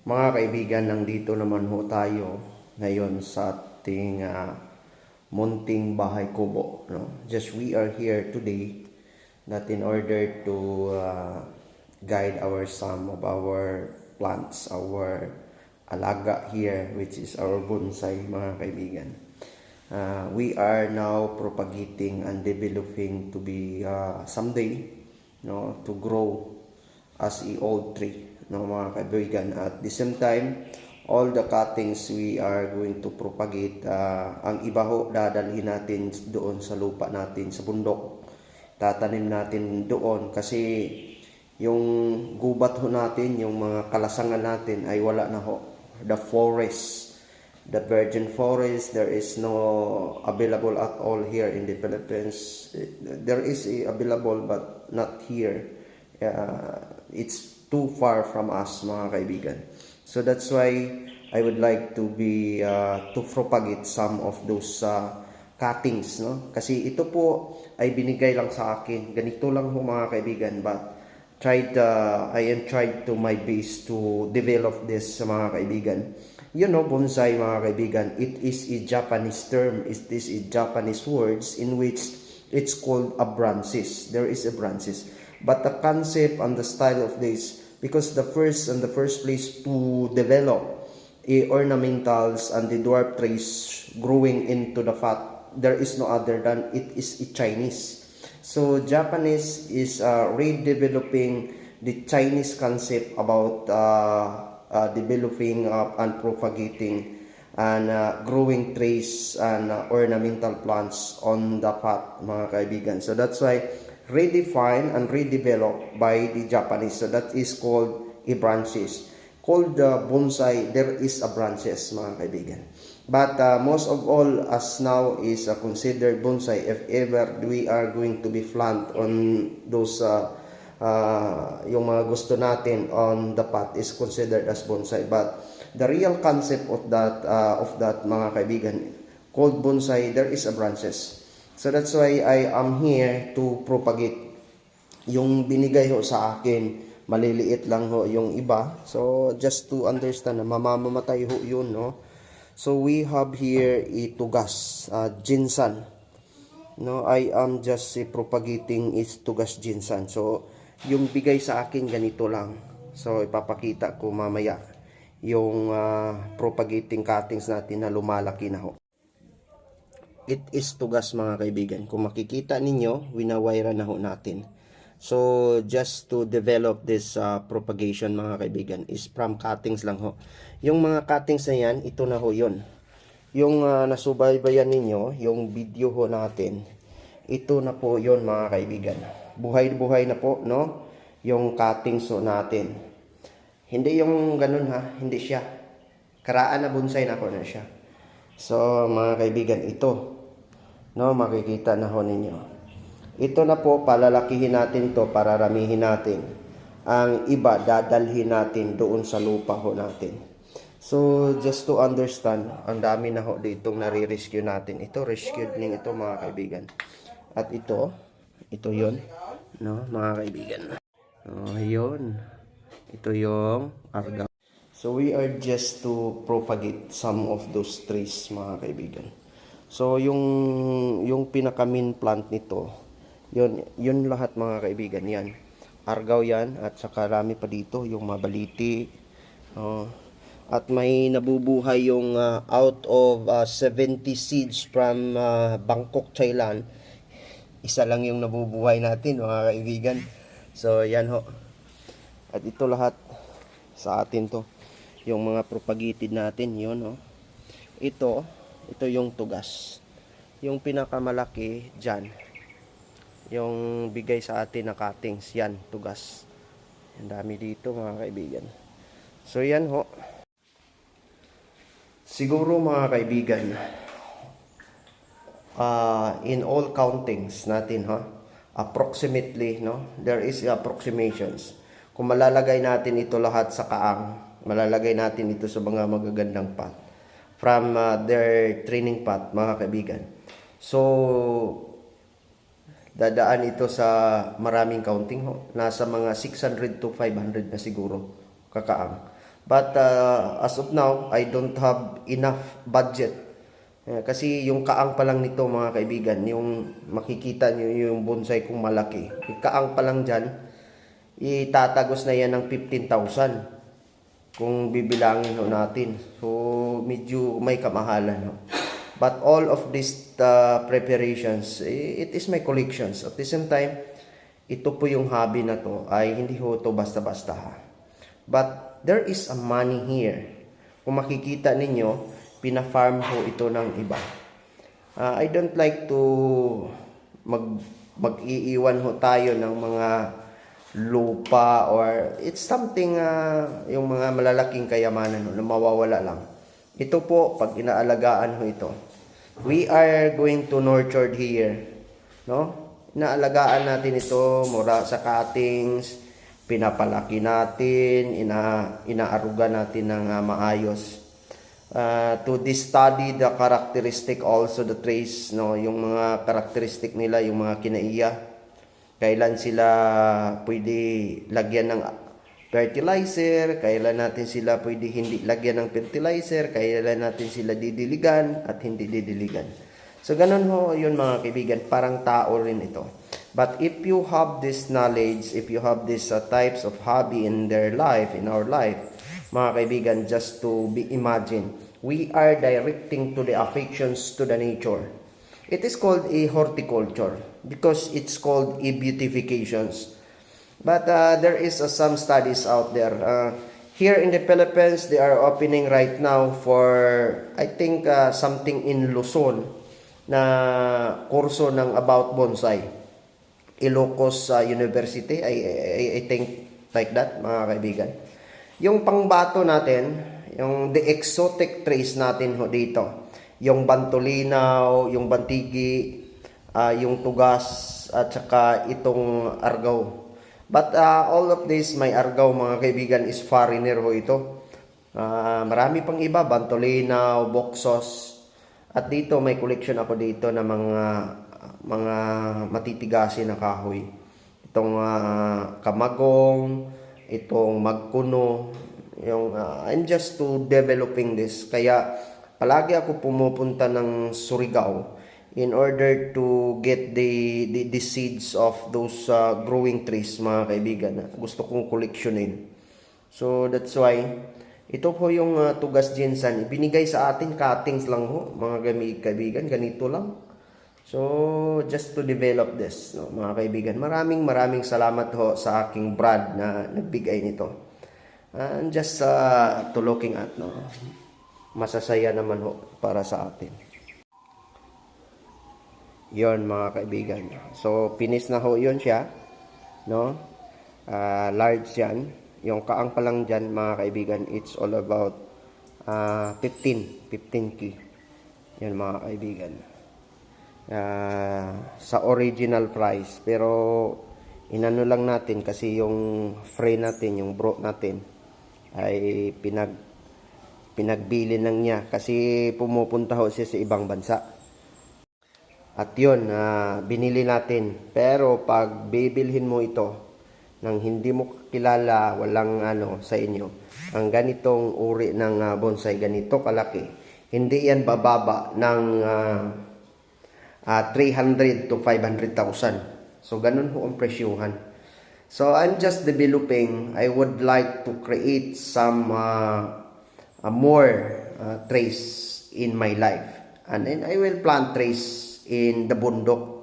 Mga kaibigan, nandito naman ho tayo ngayon sa ating ah, munting bahay kubo. No? Just we are here today that in order to ah, guide our some of our plants, our alaga here, which is our bonsai, mga kaibigan. Uh, we are now propagating and developing to be uh, someday no to grow as a old tree no mga kaibigan. At the same time all the cuttings we are going to propagate uh, ang iba ho dadalhin natin doon sa lupa natin sa bundok. Tatanim natin doon kasi yung gubat ho natin yung mga kalasangan natin ay wala na ho. The forest the virgin forest there is no available at all here in the Philippines. There is a available but not here. Uh, it's too far from us mga kaibigan. So that's why I would like to be uh, to propagate some of those uh, cuttings no? Kasi ito po ay binigay lang sa akin. Ganito lang ho mga kaibigan but tried uh, I am tried to my best to develop this mga kaibigan. You know bonsai mga kaibigan it is a Japanese term. It is a Japanese words in which it's called a branches there is a branches but the concept and the style of this because the first and the first place to develop a ornamentals and the dwarf trees growing into the fat there is no other than it is a Chinese. So Japanese is uh, redeveloping the Chinese concept about uh, uh, developing up and propagating and uh, growing trees and uh, ornamental plants on the path mga kaibigan. So that's why redefined and redeveloped by the Japanese. So that is called a branches. Called uh, bonsai there is a branches mga kaibigan. But uh, most of all as now is uh, considered bonsai if ever we are going to be plant on those uh, uh, yung mga gusto natin on the path is considered as bonsai. But the real concept of that uh, of that mga kaibigan called bonsai there is a branches so that's why I am here to propagate. Yung binigay ho sa akin maliliit lang ho yung iba. So just to understand na mamamatay ho yun no? So we have here itugas uh, jinsan no I am just eh, propagating is tugas jinsan so yung bigay sa akin ganito lang. So ipapakita ko mamaya yung ah, propagating cuttings natin na lumalaki na ho it is tugas mga kaibigan. Kung makikita ninyo winawire na ho natin. So just to develop this ah, propagation mga kaibigan is from cuttings lang ho. Yung mga cuttings na yan ito na ho yun. Yung ah, nasubaybayan ninyo yung video ho natin ito na po yon mga kaibigan. Buhay-buhay na po no? Yung cuttings ho natin. Hindi yung ganun ha? Hindi siya. Karaan na bonsai na ko na siya. So mga kaibigan ito no makikita na ho ninyo. Ito na po palalakihin natin to para ramihin natin. Ang iba dadalhin natin doon sa lupa ho natin. So just to understand ang dami na ho ditong nare-rescue natin. Ito rescued ning ito mga kaibigan. At ito ito yon no mga kaibigan. Oh yun. Ito yung arga. So we are just to propagate some of those trees mga kaibigan so yung yung pinaka main plant nito yun yun lahat mga kaibigan yan. Argaw yan at saka rami pa dito yung mabaliti oh, at may nabubuhay yung ah, out of ah, 70 seeds from ah, Bangkok, Thailand. Isa lang yung nabubuhay natin mga kaibigan. So yan ho. At ito lahat sa atin to. Yung mga propagated natin yun no? Ito ito yung tugas. Yung pinakamalaki dyan yung bigay sa atin na cuttings yan tugas. Ang dami dito mga kaibigan. So yan ho. Siguro mga kaibigan uh, in all countings natin ha approximately no there is approximations. Kung malalagay natin ito lahat sa kaang malalagay natin ito sa mga magagandang pot from uh, their training pot mga kaibigan so dadaan ito sa maraming counting ho nasa mga 600 to 500 na siguro kakaang But uh, as of now, I don't have enough budget. Eh, kasi yung kaang pa lang nito mga kaibigan, yung makikita nyo yung bonsai kong malaki. Yung kaang pa lang dyan, itatagos na yan ng 15,000 kung bibilangin ho natin. So, medyo may kamahalan ho. But all of these uh, preparations, it is my collections. At the same time, ito po yung hobby na to ay hindi ho to basta-basta ha. But there is a money here. Kung makikita ninyo, pina-farm ho ito ng iba. Ah, I don't like to mag mag-iiwan ho tayo ng mga lupa or it's something ah, yung mga malalaking kayamanan ho, na mawawala lang. Ito po, pag inaalagaan ho ito, we are going to nurture here. No? Inaalagaan natin ito mura sa cuttings, pinapalaki natin, ina, inaaruga natin ng ah, maayos. Uh, to this study the characteristic also the trace no yung mga characteristic nila yung mga kinaiya kailan sila pwede lagyan ng fertilizer? Kailan natin sila pwede hindi lagyan ng fertilizer? Kailan natin sila didiligan at hindi didiligan? So ganun ho yun mga kaibigan. Parang tao rin ito. But if you have this knowledge if you have these uh, types of hobby in their life in our life mga kaibigan, just to be imagine, we are directing to the affections to the nature. It is called a horticulture because it's called a beautifications. But uh, there is uh, some studies out there. Uh, here in the Philippines, they are opening right now for, I think, uh, something in Luzon na kurso ng about bonsai. Ilocos uh, University, I, I, I think like that, mga kaibigan. Yung pangbato natin, yung the exotic trees natin ho dito. Yung bantolinaw, yung bantigi, ah, yung tugas, at saka itong argaw. But ah, all of this, may argaw mga kaibigan, is foreigner ho ito. Ah, marami pang iba, bantolinaw, boxos. At dito, may collection ako dito ng mga mga matitigasin na kahoy. Itong ah, kamagong, itong magkuno, yung ah, I'm just to developing this. Kaya palagi ako pumupunta ng Surigao in order to get the the, the seeds of those ah, growing trees mga kaibigan na gusto kong koleksyonin. So that's why ito po yung ah, tugas Jinsan. Ibinigay sa atin cuttings lang ho mga kaibigan, ganito lang. So, just to develop this, no, mga kaibigan. Maraming maraming salamat ho sa aking Brad na nagbigay nito. And just uh, to looking at, no, masasaya naman ho para sa atin. Yon mga kaibigan. So, finish na ho yun siya. No? Ah, large yan. Yung kaang pa lang dyan, mga kaibigan, it's all about ah, 15. 15 key. Yan mga kaibigan. Ah, sa original price. Pero, inano lang natin kasi yung fray natin, yung bro natin, ay pinag pinagbili lang niya kasi pumupunta ho siya sa ibang bansa. At yun, ah, binili natin. Pero pag bibilhin mo ito, nang hindi mo kilala, walang ano sa inyo, ang ganitong uri ng ah, bonsai, ganito kalaki, hindi yan bababa ng ah, ah, 300 to 500,000. So, ganun ho ang presyuhan. So, I'm just developing. I would like to create some uh, uh, more uh, trace in my life. And then I will plant trace in the bundok